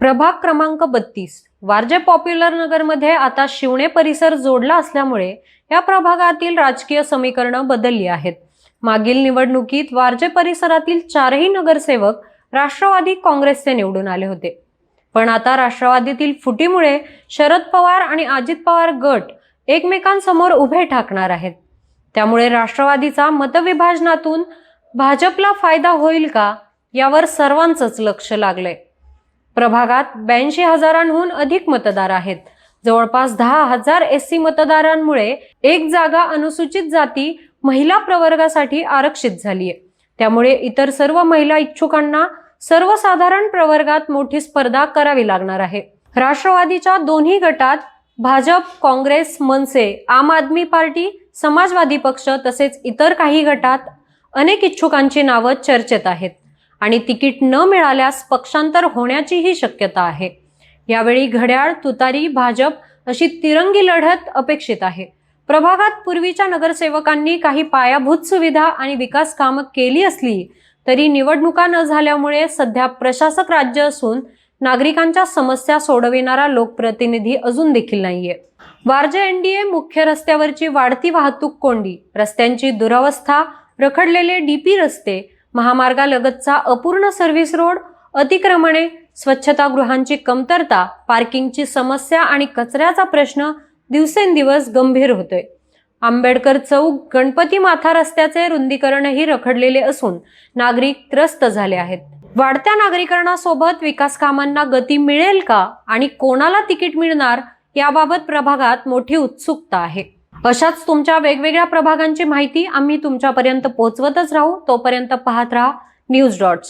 प्रभाग क्रमांक बत्तीस. वारजे पॉप्युलर नगरमध्ये आता शिवणे परिसर जोडला असल्यामुळे या प्रभागातील राजकीय समीकरणं बदलली आहेत. मागील निवडणुकीत वारजे परिसरातील चारही नगरसेवक राष्ट्रवादी काँग्रेसचे निवडून आले होते. पण आता राष्ट्रवादीतील फुटीमुळे शरद पवार आणि अजित पवार गट एकमेकांसमोर उभे ठाकणार आहेत. त्यामुळे राष्ट्रवादीचा मतविभाजनातून भाजपला फायदा होईल का यावर सर्वांचंच लक्ष लागलंय. प्रभागात ब्याऐंशी हजारांहून अधिक मतदार आहेत. जवळपास दहा हजार एस सी मतदारांमुळे एक जागा अनुसूचित जाती महिला प्रवर्गासाठी आरक्षित झालीय त्यामुळे इतर सर्व महिला इच्छुकांना सर्वसाधारण प्रवर्गात मोठी स्पर्धा करावी लागणार आहे. राष्ट्रवादीच्या दोन्ही गटात भाजप काँग्रेस मनसे आम आदमी पार्टी समाजवादी पक्ष तसेच इतर काही गटात अनेक इच्छुकांची नावं चर्चेत आहेत. आणि तिकीट न मिळाल्यास पक्षांतर होण्याचीही शक्यता आहे. यावेळी घड्याळ तुतारी भाजप अशी तिरंगी लढत अपेक्षित आहे. प्रभागात पूर्वीच्या नगरसेवकांनी काही पायाभूत सुविधा आणि विकास कामं केली असली तरी निवडणुका न झाल्यामुळे सध्या प्रशासक राज्य असून नागरिकांच्या समस्या सोडविणारा लोकप्रतिनिधी अजून देखील नाहीये. वारजे एनडीए मुख्य रस्त्यावरची वाढती वाहतूक कोंडी रस्त्यांची दुरावस्था रखडलेले डीपी रस्ते महामार्गालगतचा अपूर्ण सर्व्हिस रोड अतिक्रमणे स्वच्छतागृहांची कमतरता पार्किंगची समस्या आणि कचऱ्याचा प्रश्न दिवसेंदिवस गंभीर होतोय. आंबेडकर चौक गणपती माथा रस्त्याचे रुंदीकरणही रखडलेले असून नागरिक त्रस्त झाले आहेत. वाढत्या नागरीकरणासोबत विकास कामांना गती मिळेल का आणि कोणाला तिकीट मिळणार याबाबत प्रभागात मोठी उत्सुकता आहे. अशाच तुमच्या वेगवेगळ्या प्रभागांची माहिती आम्ही तुमच्यापर्यंत पोहोचवतच राहू. तोपर्यंत पाहत राहा न्यूज डॉट्स.